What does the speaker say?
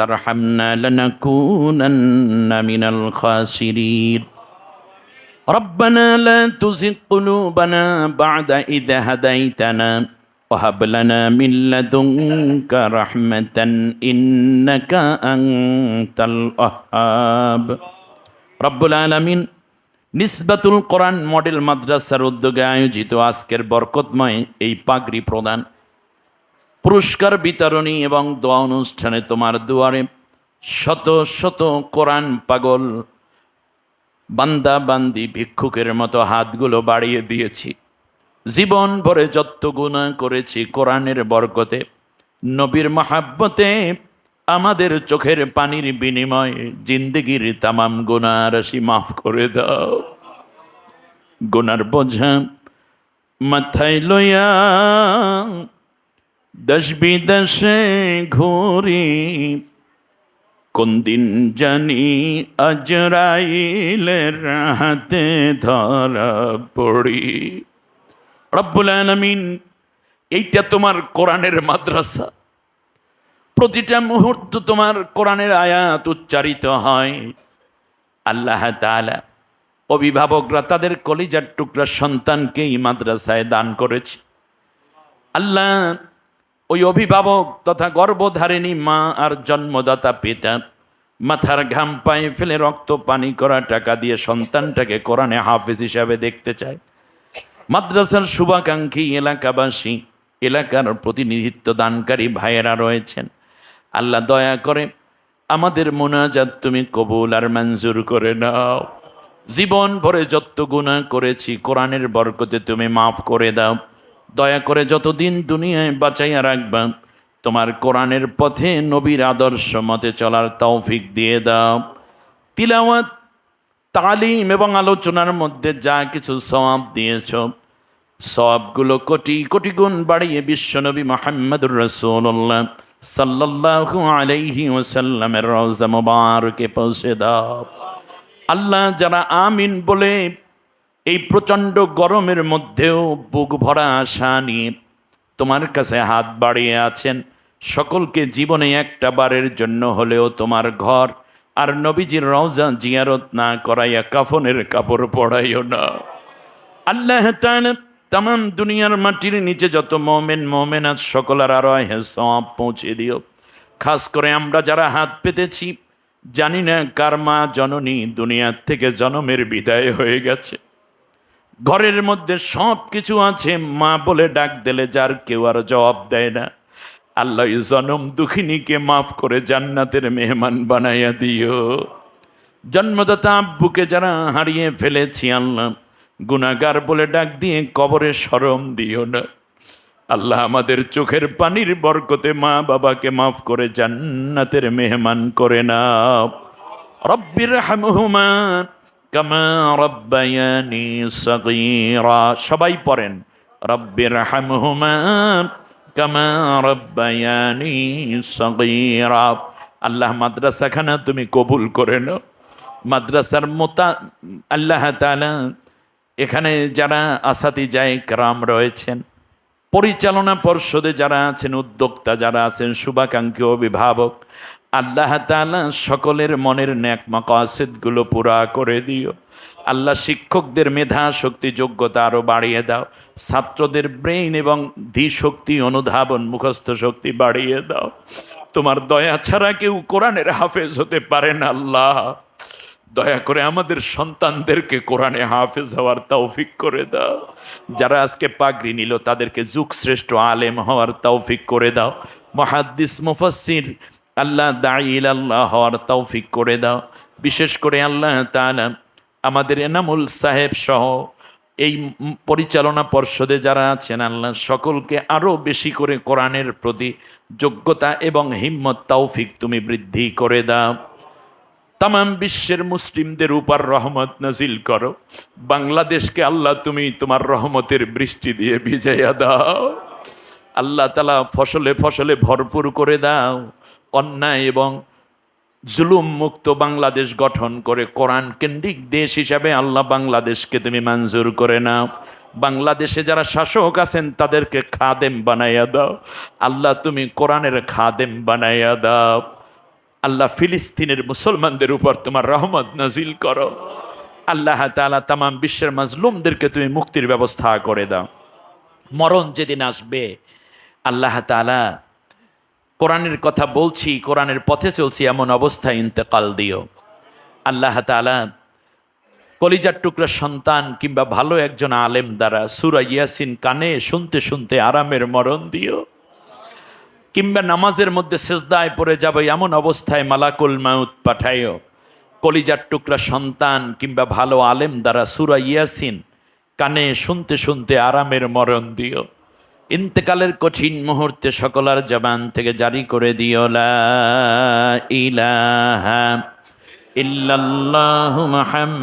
ترحمنا لنكونن من الخاسرين ربنا لا تزغ قلوبنا بعد إذ هديتنا وهب لنا من لدنك رحمة إنك أنت الوهاب رب العالمين নিসবাতুল কোরআন model মাদ্রাসার উদ্যোগে আয়োজিত আজকের বরকতময় এই পাগড়ি প্রদান পুরস্কার বিতরণী এবং দোয়া অনুষ্ঠানে তোমার দুয়ারে শত শত কোরআন পাগল, বান্দা বান্দি, ভিক্ষুকের মতো হাতগুলো বাড়িয়ে দিয়েছি। জীবন ভরে যত গুণা করেছি কোরআনের বরকতে, নবীর মাহাব্বতে আমাদের চোখের পানির বিনিময়ে জিন্দগির তামাম গুণা রাশি মাফ করে দাও। গুনার বোঝা মাথায় লইয়া দশ বিদেশে ঘুরি কোন দিন জানি আজরাইলের হাতে ধরা পড়ি। রব্বুল আলমিন, এইটা তোমার কোরআনের মাদ্রাসা। প্রতিটা মুহূর্ত তোমার কোরআনের আয়াত উচ্চারিত হয়। আল্লাহ তাআলা অভিভাবকরা তাদের কলিজার টুকরা সন্তানকে এই মাদ্রাসায় দান করেছে। আল্লাহ ওই অভিভাবক তথা গর্ভধারিণী মা আর জন্মদাতা পিতা মাথার ঘাম পায়ে ফেলে রক্ত পানি করা টাকা দিয়ে সন্তানটাকে কোরআনে হাফিজ হিসাবে দেখতে চায়। মাদ্রাসার শুভাকাঙ্ক্ষী এলাকাবাসী এলাকার প্রতিনিধিত্ব দানকারী ভাইয়েরা রয়েছেন। আল্লাহ দয়া করে আমাদের মোনাজাত তুমি কবুল আর মঞ্জুর করে নাও। জীবন ভরে যত গুণা করেছি, কোরআনের বরকতে তুমি মাফ করে দাও। দয়া করে যতদিন দুনিয়ায় বাঁচাইয়া রাখবা, তোমার কোরআনের পথে নবীর আদর্শ মতে চলার তৌফিক দিয়ে দাও। তিলাওয়াত, তালিম এবং আলোচনার মধ্যে যা কিছু সওয়াব দিয়েছ সবগুলো কোটি কোটি গুণ বাড়িয়ে বিশ্বনবী মোহাম্মদুর রসুল্লাহ সাল্লাল্লাহু আলাইহি ওসাল্লামের রওজা মুবারকে পৌঁছে দাও। আল্লাহ যারা আমিন বলে এই প্রচণ্ড গরমের মধ্যেও বুক ভরা আশা নিয়ে তোমার কাছে হাত বাড়িয়ে আছেন। সকলকে জীবনে একটা বারের জন্য হলেও তোমার ঘর আর নবীজির রওজা জিয়ারত না করাইয়া কাফনের কাপড় পড়াইও না। আল্লাহ তাম দুনিয়ার মাটির নিচে যত মোমেন, মোমেনাত সকলার আরও সব পৌঁছে দিও। খাস করে আমরা যারা হাত পেতেছি, জানি না কার মা জননী দুনিয়ার থেকে জনমের বিদায় হয়ে গেছে। ঘরের মধ্যে সব কিছু আছে, মা বলে ডাক দিলে যার কেউ আর জবাব দেয় না। আল্লাহ জনম দুঃখিনীকে মাফ করে জান্নাতের মেহমান বানাইয়া দিও। জন্মদাতা আব্বুকে যারা হারিয়ে ফেলেছি, আল্লাহ গুনাগার বলে ডাক দিয়ে কবরে সরম দিও না। আল্লাহ আমাদের চোখের পানির বরকতে মা বাবাকে মাফ করে জান্নাতের মেহমান করে না রব্বির হামহুমা কামা রব্বায়ানি সগীরা। সবাই পড়েন রব্বির হামহুমা কামা রব্বায়ানি সগীরা। আল্লাহ মাদ্রাসাখানা তুমি কবুল করে নাও। মাদ্রাসার মোতা, আল্লাহ এখানে যারা আসাতি যায় ক্রাম রয়েছেন, পরিচালনা পর্ষদে যারা আছেন, উদ্যোক্তা যারা আছেন, শুভাকাঙ্ক্ষী অভিভাবক আল্লাহ তালা সকলের মনের ন্যাক মাকাসেদগুলো পুরা করে দিও। আল্লাহ শিক্ষকদের মেধা, শক্তি, যোগ্যতা আরও বাড়িয়ে দাও। ছাত্রদের ব্রেইন এবং ধী শক্তি অনুধাবন, মুখস্থ শক্তি বাড়িয়ে দাও। তোমার দয়া ছাড়া কেউ কোরআনের হাফেজ হতে পারে না, আল্লাহ। দয়া করে আমাদের সন্তানদেরকে কোরআনে হাফেজ হওয়ার তৌফিক করে দাও। যারা আজকে পাগড়ি নিল, তাদেরকে যুগ শ্রেষ্ঠ আলেম হওয়ার তৌফিক করে দাও। মহাদ্দিস মুফাসির আল্লাহ দাইল আল্লাহ হওয়ার তৌফিক করে দাও। বিশেষ করে আল্লাহ তাআলা আমাদের এনামুল সাহেব সহ এই পরিচালনা পর্ষদে যারা আছেন, আল্লাহ সকলকে আরও বেশি করে কোরআনের প্রতি যোগ্যতা এবং হিম্মত, তৌফিক তুমি বৃদ্ধি করে দাও। তাম বিশ্বের মুসলিমদের উপর রহমত নাজিল করো। বাংলাদেশকে আল্লাহ তুমি তোমার রহমতের বৃষ্টি দিয়ে ভিজাইয়া দাও। আল্লাহ তালা ফসলে ফসলে ভরপুর করে দাও। অন্যায় এবং জুলুম মুক্ত বাংলাদেশ গঠন করে কোরআন কেন্দ্রিক দেশ হিসাবে আল্লাহ বাংলাদেশকে তুমি মঞ্জুর করে নাও। বাংলাদেশে যারা শাসক আছেন, তাদেরকে খাদেম বানাইয়া দাও। আল্লাহ তুমি কোরআনের খাদেম বানাইয়া দাও। আল্লাহ ফিলিস্তিনের মুসলমানদের উপর তোমার রহমত নাজিল করো। আল্লাহ তাআলা তাম বিশ্বের মাজলুমদেরকে তুমি মুক্তির ব্যবস্থা করে দাও। মরণ যেদিন আসবে, আল্লাহ তাআলা কোরআনের কথা বলছি, কোরআনের পথে চলছি, এমন অবস্থায় ইন্তেকাল দিও। আল্লাহ তাআলা কলিজার টুকরা সন্তান কিংবা ভালো একজন আলেম দ্বারা সুরা ইয়াসিন কানে শুনতে শুনতে আরামের মরণ দিও। কিংবা নামাজের মধ্যে সেজদায় পড়ে যাবে, এমন অবস্থায় মালাকুল মাউত পাঠাইও। কলিজার টুকরা সন্তান কিংবা ভালো আলেম দ্বারা সুরা ইয়াসিন কানে শুনতে শুনতে আরামের মরণ দিও। ইন্তেকালের কঠিন মুহূর্তে সকলার জবান থেকে জারি করে দিও লা ইলাহা ইল্লাল্লাহু মুহাম্মাদ